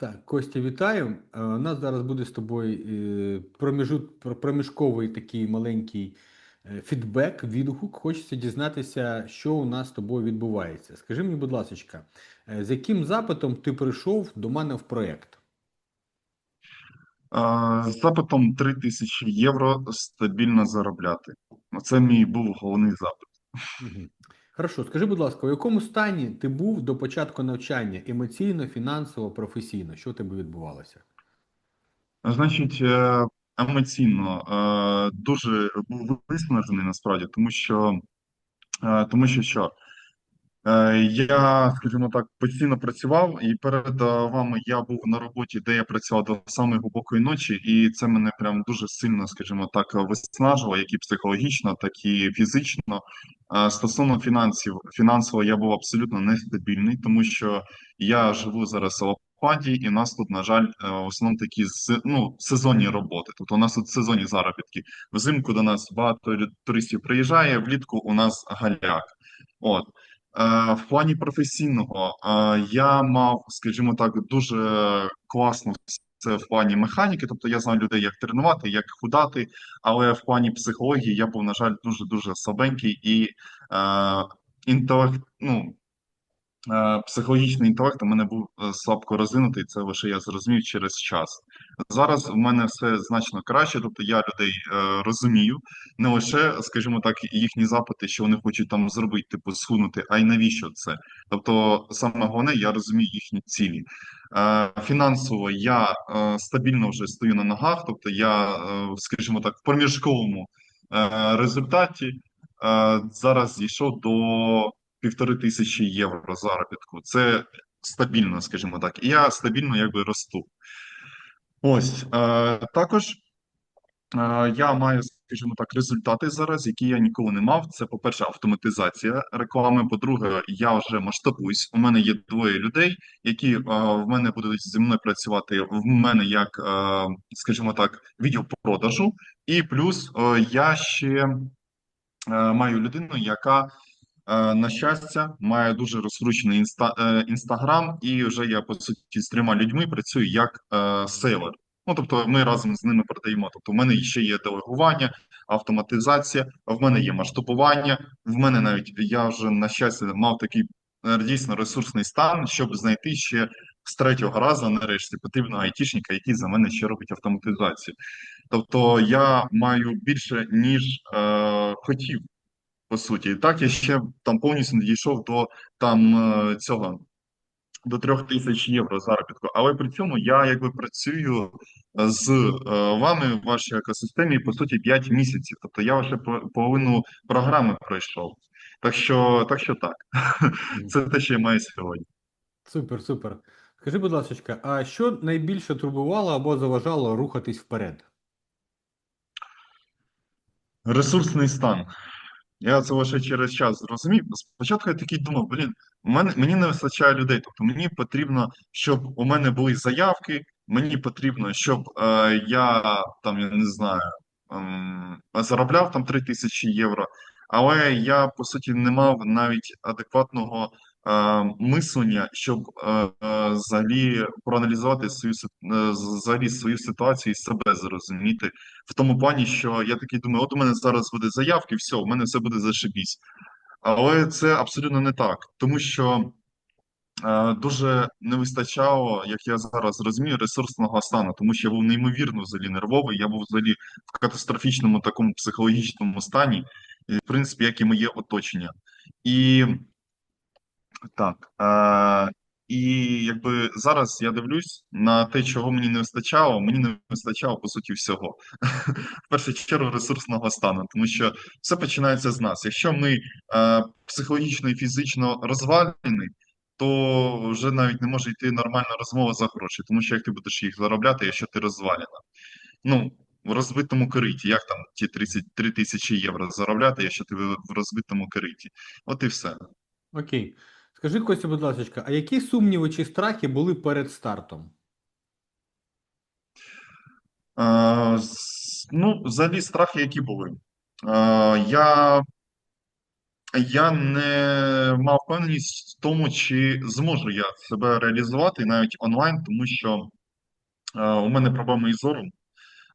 Так, Костя, вітаю. Е, У нас зараз буде з тобою е, проміжут- проміжковий такий маленький е, фідбек, відгук. Хочеться дізнатися, що у нас з тобою відбувається. Скажи мені, будь ласка, з яким запитом ти прийшов до мене в проєкт? Запитом 3 тисячі євро стабільно заробляти. Це мій був головний запит. Хорошо, скажи, будь ласка, у якому стані ти був до початку навчання емоційно, фінансово, професійно? Що у тебе відбувалося? Значить, е, емоційно е, дуже був виснажений насправді, тому що, е, тому що що? Е, Я, скажімо так, постійно працював, і перед е, вами я був на роботі, де я працював до самої глибокої ночі, і це мене прям дуже сильно, скажімо так, виснажувало, як і психологічно, так і фізично. Е, Стосовно фінансів, фінансово я був абсолютно нестабільний, тому що я живу зараз в Лападі, і у нас тут, на жаль, е, в основному такі ну, сезонні роботи. Тобто у нас тут сезонні заробітки. Взимку до нас багато туристів приїжджає, влітку у нас галяк. От. Е, В плані професійного е, я мав, скажімо так, дуже класно це в плані механіки, тобто я знаю людей, як тренувати, як худати, але в плані психології я був, на жаль, дуже дуже слабенький і е, інтелект, ну, Психологічний інтелект у мене був е, слабко розвинутий, це лише я зрозумів через час. Зараз в мене все значно краще, тобто я людей е, розумію, не лише, скажімо так, їхні запити, що вони хочуть там зробити, типу схуднути, а й навіщо це. Тобто, саме головне, я розумію їхні цілі. Е, фінансово я е, стабільно вже стою на ногах, тобто я, е, скажімо так, в проміжковому е, результаті е, зараз зійшов до півтори тисячі євро заробітку. Це стабільно, скажімо так. І я стабільно якби росту. Ось е, також е, я маю, скажімо так, результати зараз, які я ніколи не мав. Це, по-перше, автоматизація реклами. По-друге, я вже масштабуюсь. У мене є двоє людей, які е, в мене будуть зі мною працювати. В мене як, е, скажімо так, відділ продажу, і плюс е, я ще е, маю людину, яка На щастя, має дуже розкручений інста, е, інстаграм, і вже я по суті з трьома людьми працюю як е, сейлер. Ну тобто, ми разом з ними продаємо. Тобто, в мене ще є делегування, автоматизація, в мене є масштабування. В мене навіть я вже на щастя мав такий е, дійсно ресурсний стан, щоб знайти ще з третього разу, нарешті, потрібного айтішника, який за мене ще робить автоматизацію. Тобто, я маю більше ніж е, хотів по суті. І так я ще там повністю не дійшов до там е, цього до трьох тисяч євро заробітку. Але при цьому я якби працюю з е, вами в вашій екосистемі по суті 5 місяців. Тобто я вже по- половину програми пройшов. Так що, так що так, це те, що я маю сьогодні. Супер, супер. Скажи, будь ласка, а що найбільше турбувало або заважало рухатись вперед? Ресурсний стан. Я це лише через час зрозумів. Спочатку я такий думав, блін, мене мені не вистачає людей. Тобто мені потрібно, щоб у мене були заявки, мені потрібно, щоб е, я там, я не знаю, е, заробляв там 3 тисячі євро. Але я по суті не мав навіть адекватного мислення, щоб е, е, взагалі проаналізувати свою е, взагалі свою ситуацію і себе зрозуміти в тому плані, що я такий думаю, от у мене зараз буде заявки, все, у мене все буде зашибісь. Але це абсолютно не так, тому що е, дуже не вистачало, як я зараз розумію, ресурсного стану, тому що я був неймовірно взагалі нервовий, я був взагалі в катастрофічному такому психологічному стані, в принципі, як і моє оточення. І так. Е, і якби зараз я дивлюсь на те, чого мені не вистачало, мені не вистачало по суті всього. В першу чергу ресурсного стану, тому що все починається з нас. Якщо ми е, психологічно і фізично розвалені, то вже навіть не може йти нормальна розмова за гроші, тому що як ти будеш їх заробляти, якщо ти розвалена? Ну, в розбитому кориті, як там ті 33 тисячі євро заробляти, якщо ти в розбитому кориті? От і все. Окей. Скажи, Костя, будь ласка, а які сумніви чи страхи були перед стартом? Е, ну, взагалі, страхи, які були. Е, я я не мав впевненість в тому, чи зможу я себе реалізувати навіть онлайн, тому що е, у мене проблеми із зором.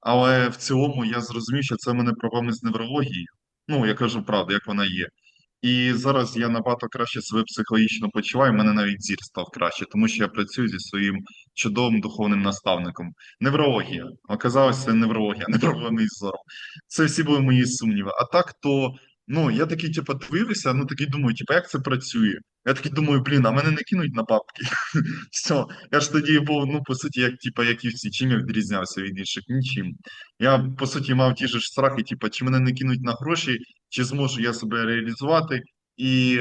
Але в цілому я зрозумів, що це в мене проблеми з неврологією. Ну, я кажу правду, як вона є. І зараз я набагато краще себе психологічно почуваю. Мене навіть зір став краще, тому що я працюю зі своїм чудовим духовним наставником. Неврологія. Оказалося, неврологія, не зором. Це всі були мої сумніви. А так то, ну я такий, типу, дивився, ну такий думаю, типу, як це працює? Я такий думаю, блін, а мене не кинуть на бабки. Все, я ж тоді був, ну, по суті, як типу, як і всі, чим я відрізнявся від інших? Нічим. Я, по суті, мав ті ж страхи, типу, чи мене не кинуть на гроші, чи зможу я себе реалізувати, і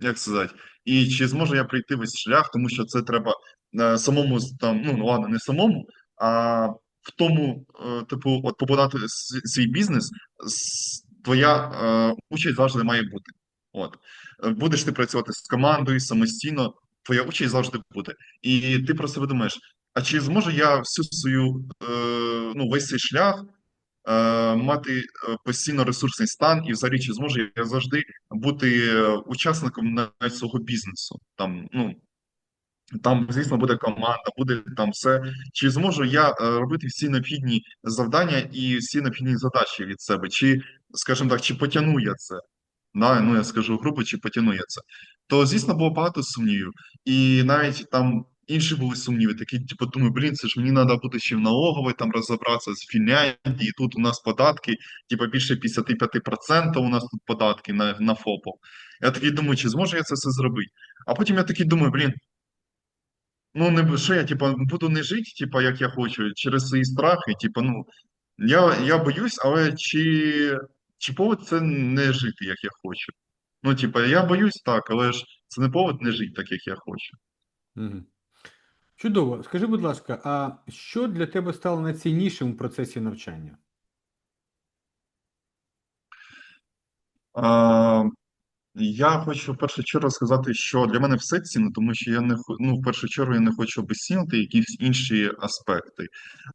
як сказати, і чи зможу я пройти весь шлях, тому що це треба е, самому там, ну ладно, не самому, а в тому, е, типу, от побудувати свій бізнес, с- твоя е, участь завжди має бути. От. Е, Будеш ти працювати з командою самостійно, твоя участь завжди буде. І ти про себе думаєш, а чи зможу я всю свою, е, ну, весь цей шлях е, мати е, постійно ресурсний стан, і взагалі чи зможу я завжди бути е, учасником навіть свого бізнесу. Там, ну, там, звісно, буде команда, буде там все. Чи зможу я е, робити всі необхідні завдання і всі необхідні задачі від себе? Чи, скажімо так, чи потягну я це? Да, ну я скажу грубо, чи потягну я це, то звісно було багато сумнівів. І навіть там інші були сумніви, такі, типу, думаю, блін, це ж мені треба бути ще в налоговій там розібратися з Фінляндії, тут у нас податки, типу, більше 55% у нас тут податки на, на ФОПу. Я такий думаю, чи зможу я це все зробити? А потім я такий думаю, блін, ну не що я, типу, буду не жити, типу, як я хочу, через свої страхи, типу, ну. Я я боюсь, але чи, чи повод це не жити, як я хочу? Ну, типа, я боюсь так, але ж це не повод не жити так, як я хочу. Угу. Чудово. Скажи, будь ласка, а що для тебе стало найціннішим у процесі навчання? А, я хочу в першу чергу сказати, що для мене все цінно, тому що я не ну, в першу чергу я не хочу обесцінити якісь інші аспекти.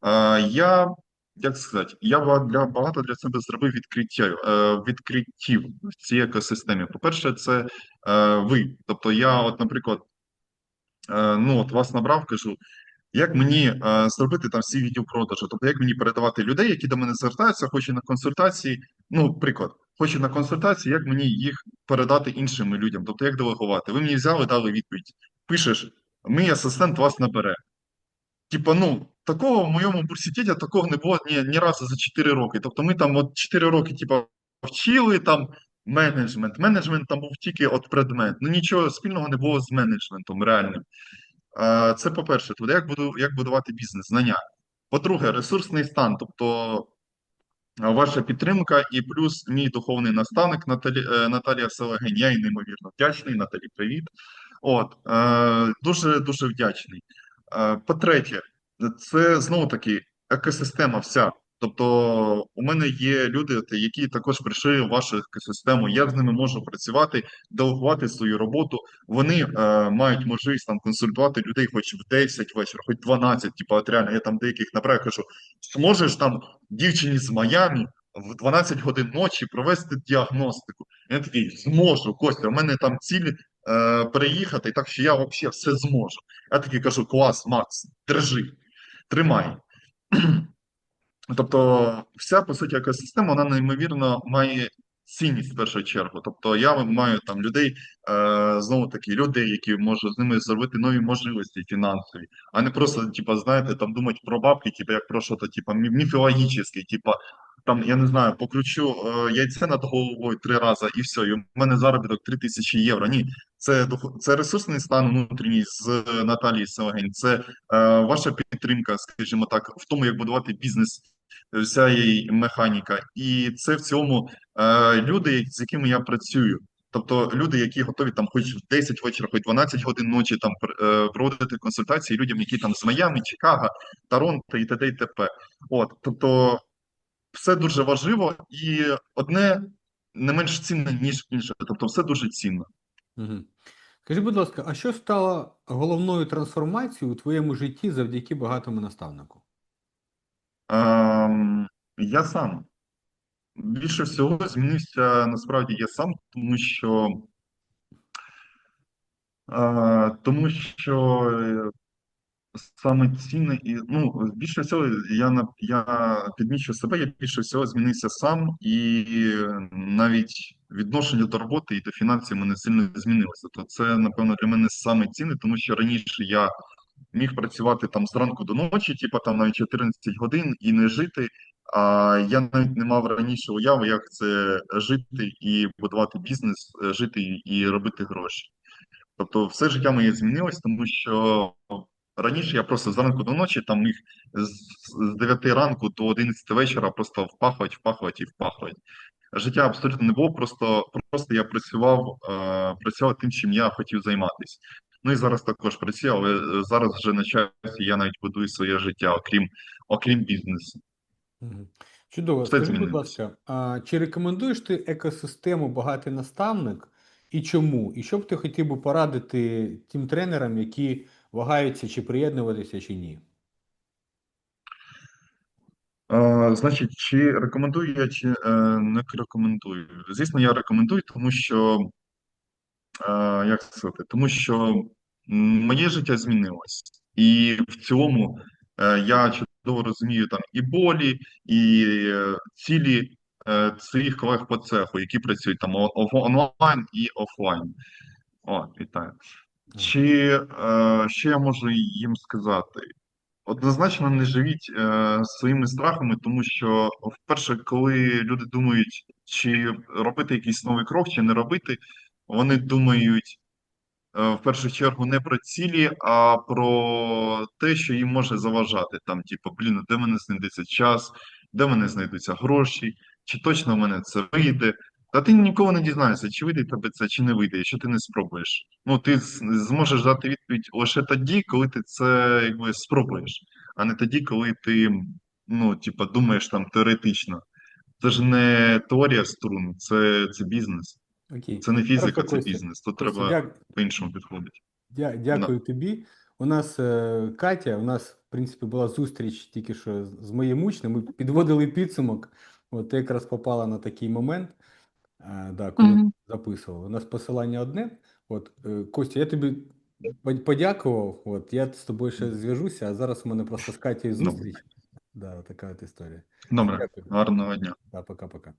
А, я, як сказати, я для багато для себе зробив відкриття, е, відкриттів в цій екосистемі. По-перше, це е, ви. Тобто, я, от, наприклад, е, ну от вас набрав, кажу. Як мені е, зробити там всі відділ продажу? Тобто, як мені передавати людей, які до мене звертаються, хочуть на консультації. Ну, приклад, хочуть на консультації, як мені їх передати іншим людям? Тобто, як делегувати? Ви мені взяли, дали відповідь. Пишеш, мій асистент вас набере. Типа, ну, такого в моєму університеті такого не було ні, ні разу за 4 роки. Тобто, ми там от 4 роки, типа, вчили там менеджмент. Менеджмент там був тільки от предмет. Ну нічого спільного не було з менеджментом реальним. Це по-перше, як буду як будувати бізнес, знання. По-друге, ресурсний стан, тобто ваша підтримка, і плюс мій духовний наставник Наталі, е, Наталія Селегень. Я їй неймовірно вдячний. Наталі, привіт. От е, дуже дуже вдячний. Е, По-третє, це знову таки екосистема вся. Тобто, у мене є люди, які також прийшли в вашу екосистему. Я з ними можу працювати, делегувати свою роботу. Вони е, мають можливість там консультувати людей, хоч в 10 вечора, хоч 12, Типу, от реально, я там деяких направив, кажу, зможеш там дівчині з Майамі в 12 годин ночі провести діагностику. Я такий зможу, Костя, у мене там ціль е, переїхати, так що я взагалі все зможу. Я такий кажу: клас, Макс, держи, тримай. Тобто, вся по суті екосистема, вона неймовірно має цінність в першу чергу. Тобто, я маю там людей, е, знову таки, людей, які можуть з ними зробити нові можливості фінансові, а не просто, типу, знаєте, там думати про бабки, типу, як про що то, мі- міфологічне, типу, там, я не знаю, покручу е, яйце над головою три рази і все, і у мене заробіток 3 тисячі євро. Ні, це це ресурсний стан внутрішній з е, Наталії Селегень, це е, ваша підтримка, скажімо так, в тому, як будувати бізнес вся її механіка, і це в цілому е, люди, з якими я працюю. Тобто люди, які готові там хоч в 10 вечора, хоч 12 годин ночі там е, проводити консультації людям, які там з Майами, Чикаго, Торонто і т.д. і т.п. От, тобто, все дуже важливо, і одне не менш цінне, ніж інше. Тобто, все дуже цінно. Угу. Скажи, будь ласка, а що стало головною трансформацією у твоєму житті завдяки багатому наставнику? Ем, я сам. Більше всього змінився насправді я сам, тому що, е, тому що е, саме цінне і ну більше всього я я підмічу себе, я більше всього змінився сам, і навіть відношення до роботи і до фінансів мене сильно змінилося. То це, напевно, для мене саме цінне, тому що раніше я міг працювати там зранку до ночі, типу там навіть 14 годин і не жити. А я навіть не мав раніше уяви, як це жити і будувати бізнес, е, жити і робити гроші. Тобто, все життя моє змінилось, тому що раніше я просто зранку до ночі там міг з, з 9 ранку до 11 вечора просто впахувати, впахувати і впахувати. Життя абсолютно не було, просто, просто я працював, е, працював тим, чим я хотів займатися. Ну і зараз також працюю, але е, зараз вже на часі я навіть будую своє життя, окрім, окрім бізнесу. Чудово. Все Скажи, будь ласка, а чи рекомендуєш ти екосистему багатий наставник і чому? І що б ти хотів би порадити тим тренерам, які вагаються, чи приєднуватися, чи ні? Е, значить, чи рекомендую я, чи е, не рекомендую? Звісно, я рекомендую, тому що як сказати, тому що моє життя змінилось, і в цілому е, я чудово розумію там і болі, і е, цілі е, своїх колег по цеху, які працюють там онлайн і офлайн. О, вітаю. Чи е, що я можу їм сказати? Однозначно не живіть е, своїми страхами, тому що, вперше, коли люди думають, чи робити якийсь новий крок, чи не робити, вони думають е, в першу чергу не про цілі, а про те, що їм може заважати. Там, типу, блін, де мене знайдеться час, де мене знайдуться гроші, чи точно в мене це вийде. Та ти ніколи не дізнаєшся, чи вийде тебе це, чи не вийде, якщо ти не спробуєш. Ну, ти зможеш дати відповідь лише тоді, коли ти це якби спробуєш, а не тоді, коли ти, ну, типу, думаєш там теоретично. Це ж не теорія струн, це, це бізнес. Окей. Це не фізика, Хорошо, це Костя. бізнес. Тут Костя, треба дя- по-іншому підходити. дя- дякую тобі. У нас е, Катя, у нас, в принципі, була зустріч тільки що з- моїм учнем. Ми підводили підсумок. От ти якраз попала на такий момент, е, да, коли Мгм. записували. У нас посилання одне. От, е, Костя, я тобі подякував. От, я з тобою ще зв'яжуся, а зараз у мене просто з Катєю Добре. зустріч. Да, така от історія. Добре, Дякую. гарного дня. Да, пока-пока.